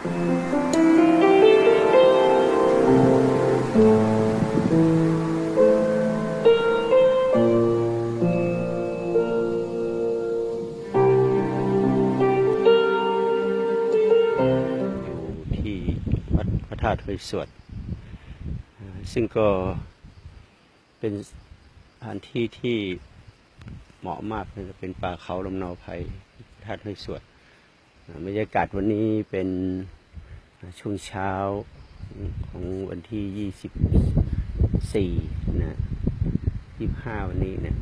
อยู่ที่วัดพระธาตุเคยสวด ซึ่งก็เป็นสถานที่ที่เหมาะมากเลยเป็นป่าเขาลำเนาภัยพระธาตุเคยสวด บรรยากาศวันนี้เป็นช่วงเช้าของวันที่ 24 นะ 25 วันนี้เนี่ย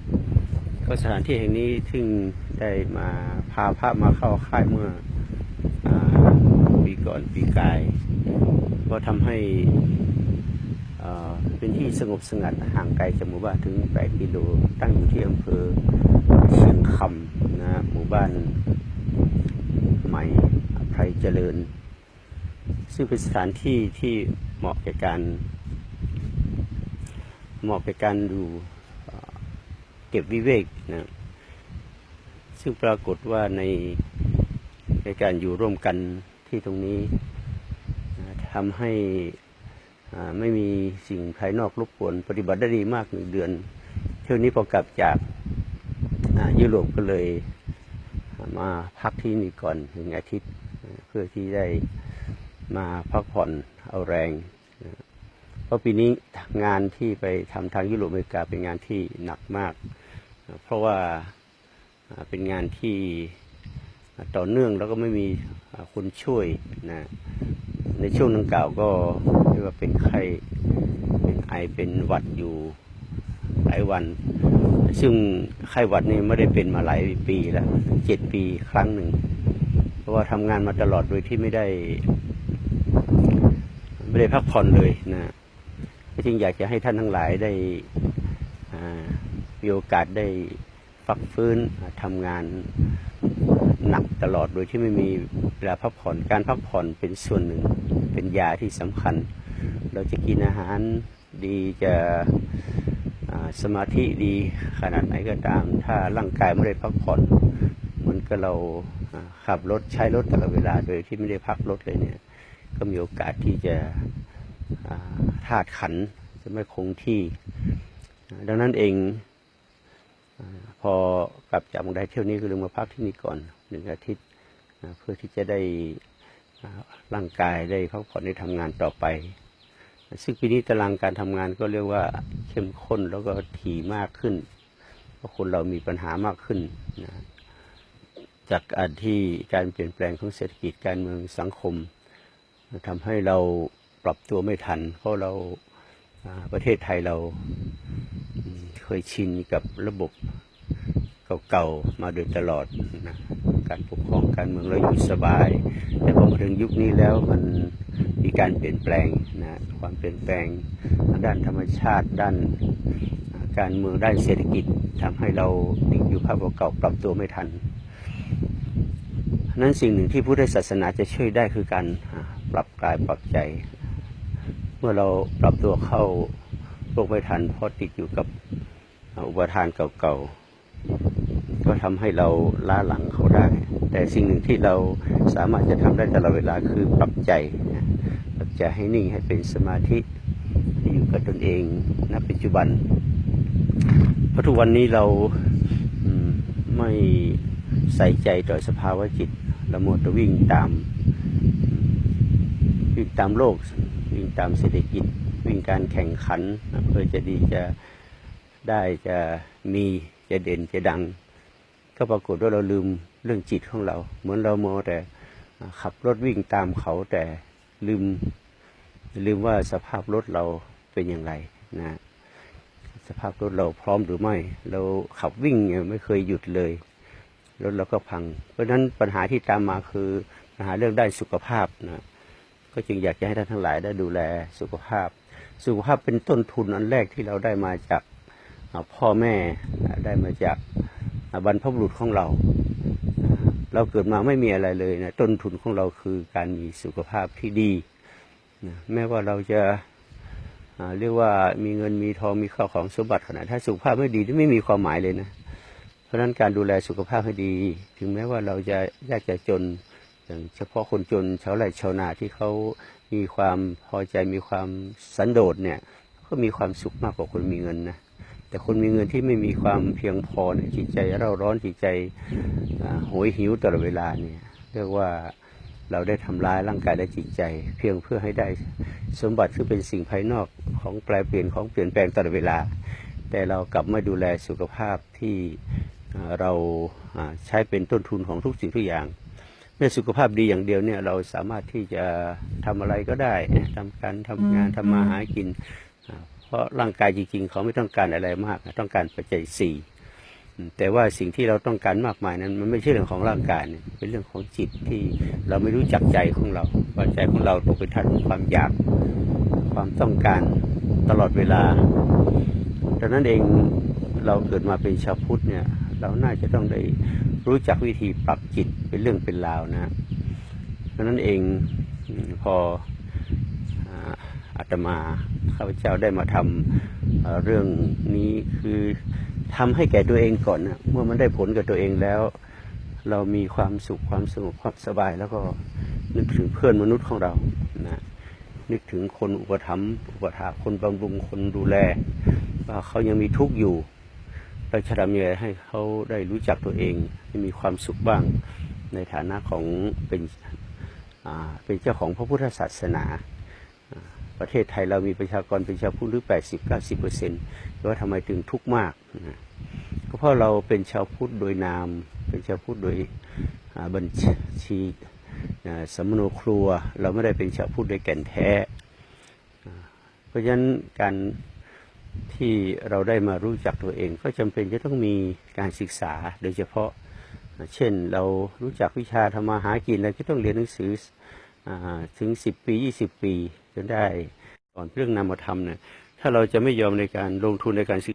ก็สถานที่แห่งนี้ซึ่งได้มาพาพระมาเข้าค่ายเมื่ออปีก่อนปีกาย ก็ทำให้เป็นที่สงบสงัดห่างไกลจากหมู่บ้านถึง 8 กิโล ตั้งอยู่ที่อำเภอเชียงคำนะหมู่บ้าน ใหม่ไพรเจริญ ซึ่งเป็นสถานที่ที่เหมาะแก่การ เหมาะแก่การดูเก็บวิเวกนะซึ่งปรากฏว่าในในการอยู่ร่วมกันที่ตรงนี้ทำให้ไม่มีสิ่งภายนอกรบกวนปฏิบัติได้ดีมากหนึ่งเดือน เที่ยวนี้พอกลับจากยุโรปก็เลย มาพักที่นี่ก่อนหนึ่งอาทิตย์ เพื่อที่ได้มาพักผ่อนเอาแรง เพราะปีนี้งานที่ไปทำทางยุโรปอเมริกาเป็นงานที่หนักมาก เพราะว่าเป็นงานที่ต่อเนื่องแล้วก็ไม่มีคนช่วยนะในช่วงดังกล่าวก็เรียกว่าเป็นไข้เป็นไอเป็นหวัดอยู่หลายวัน ซึ่งไข้หวัดนี่ไม่ได้เป็นมาหลายปีแล้วเจ็ดปีครั้งหนึ่ง เพราะว่าทำงานมาตลอดโดยที่ไม่ได้ ไม่ได้พักผ่อนเลยนะก็จึงอยากจะให้ท่านทั้งหลายได้มีโอกาสได้ฟักฟื้นทำงานหนักตลอดโดยที่ไม่มีเวลาพักผ่อน การพักผ่อนเป็นส่วนหนึ่ง เป็นยาที่สำคัญ เราจะกินอาหารดีจะ สมาธิดีขนาดไหนก็ตาม ถ้าร่างกายไม่ได้พักผ่อนเหมือนกับเราขับรถใช้รถตลอดเวลาโดยที่ไม่ได้พักรถเลยเนี่ย ก็มีโอกาสที่จะธาตุขันจะไม่คงที่ ดังนั้นเองอพอกลับจากเมืองไทยเที่ยวนี้ก็เลยมาพักที่นี่ก่อนหนึ่งอาทิตย์เพื่อที่จะได้ร่างกายได้พักผ่อนได้ทำงานต่อไป ซึ่งปีนี้ตารางการทำงานก็เรียกว่าเข้มข้นแล้วก็ถี่มากขึ้น เพราะคนเรามีปัญหามากขึ้นนะจากกาที่การเปลี่ยนแปลงของเศรษฐกิจการเมืองสังคมทำให้เราปรับตัวไม่ทัน เพราะเราประเทศไทยเราเคยชินกับระบบเก่าๆมาโดยตลอดนะการปกครองการเมืองเราอยู่สบาย แต่พอมาถึงยุคนี้แล้วมัน มีการเปลี่ยนแปลงนะความเปลี่ยนแปลงด้านธรรมชาติ ด้านการเมืองด้านเศรษฐกิจทำให้เราติดอยู่ภาพเก่าปรับตัวไม่ทัน นั้นสิ่งหนึ่งที่พุทธศาสนาจะช่วยได้คือการปรับกายปรับใจ เมื่อเราปรับตัวเข้าโลกไม่ทัน เพราะติดอยู่กับอุปทานเก่าๆก็ทำให้เราล้าหลังเขาได้ แต่สิ่งหนึ่งที่เราสามารถจะทำได้ตลอดเวลาคือปรับใจ นะให้นิ่งให้เป็นสมาธิอยู่กับตนเองณปัจจุบัน เพราะทุกวันนี้เราไม่ใส่ใจต่อสภาวะจิตเราหมดแต่วิ่งตามวิ่งตามโลก วิ่งตามเศรษฐกิจ วิ่งการแข่งขันเพื่อจะดีจะได้จะมีจะเด่นจะดัง ก็ปรากฏว่าเราลืมเรื่องจิตของเรา เหมือนเราโมแต่ขับรถวิ่งตามเขาแต่ลืม ลืมว่าสภาพรถเราเป็นอย่างไรนะสภาพรถเราพร้อมหรือไม่ เราขับวิ่งไม่เคยหยุดเลยรถเราก็พัง เพราะฉะนั้นปัญหาที่ตามมาคือปัญหาเรื่องด้านสุขภาพนะก็จึงอยากจะให้ท่านทั้งหลายได้ดูแลสุขภาพ สุขภาพเป็นต้นทุนอันแรกที่เราได้มาจากพ่อแม่ได้มาจากบรรพบุรุษของเรา เราเกิดมาไม่มีอะไรเลยนะต้นทุนของเราคือการมีสุขภาพที่ดี นะแม้ว่าเราจะเรียกว่ามีเงินมีทองมีข้าวของสมบัติขนาดถ้าสุขภาพไม่ดีไม่มีความหมายเลยนะ เพราะฉะนั้นการดูแลสุขภาพให้ดี ถึงแม้ว่าเราจะยากจะจนอย่างเฉพาะคนจนชาวไร่ชาวนาที่เขามีความพอใจมีความสันโดษเนี่ย ก็มีความสุขมากกว่าคนมีเงินนะแต่คนมีเงินที่ไม่มีความเพียงพอเนี่ยจิตใจเร่าร้อนจิตใจอ่าโหยหิวตลอดเวลาเนี่ย เรียกว่า เราได้ทำร้ายร่างกายและจิตใจ เพียงเพื่อให้ได้สมบัติซึ่งเป็นสิ่งภายนอกของแปลเปลี่ยนของเปลี่ยนแปลงตลอดเวลา แต่เรากลับไม่ดูแลสุขภาพที่อ่าเราอ่าใช้เป็นต้นทุนของทุกสิ่งทุกอย่างเมื่อสุขภาพดีอย่างเดียวเนี่ยเราสามารถที่จะทำอะไรก็ได้ทำการทำงานทำมาหากินอ่าเพราะร่างกายจริงๆ เขาไม่ต้องการอะไรมาก ต้องการปัจจัยสี่อืม แต่ว่าสิ่งที่เราต้องการมากมายนั้น มันไม่ใช่เรื่องของร่างกายเป็นเรื่องของจิตที่เราไม่รู้จักใจของเราว่าใจของเราตกเป็นทาสของความอยาก ความต้องการตลอดเวลาดังนั้นเองเราเกิดมาเป็นชาวพุทธเนี่ย เราน่าจะต้องได้รู้จักวิธีปรับจิตเป็นเรื่องเป็นราวนะดังนั้นเองพออาตมาข้าพเจ้าได้มาทำเรื่องนี้คือ ทำให้แก่ตัวเองก่อนนะเมื่อมันได้ผลกับตัวเองแล้ว เรามีความสุขความสงบความสบาย แล้วก็นึกถึงเพื่อนมนุษย์ของเรานะนึกถึงคนอุปถัมภ์อุปถาคนบำรุงคนดูแล ว่าเขายังมีทุกข์อยู่เราจะทำยังไงให้เขาได้รู้จักตัวเองมีความสุขบ้างในฐานะของเป็นเป็นเจ้าของพระพุทธศาสนา ประเทศไทยเรามีประชากรเป็นชาวพุทธหรือ 80 90เปอร์เซ็นต์ว่าทำไมถึงทุกข์มากนะก็เพราะเราเป็นชาวพุทธโดยนาม เป็นชาวพุทธโดยบัญชีอ่าสมโนครัว เราไม่ได้เป็นชาวพุทธโดยแก่นแท้ เพราะฉะนั้นการที่เราได้มารู้จักตัวเอง ก็จำเป็นจะต้องมีการศึกษาโดยเฉพาะ เช่นเรารู้จักวิชาทำมาหากินเราก็ต้องเรียนหนังสือ ถึง10ปี20ปีจนได้ก่อนเรื่องนามธรรมเนี่ยถ้าเราจะไม่ยอมในการลงทุนในการศึก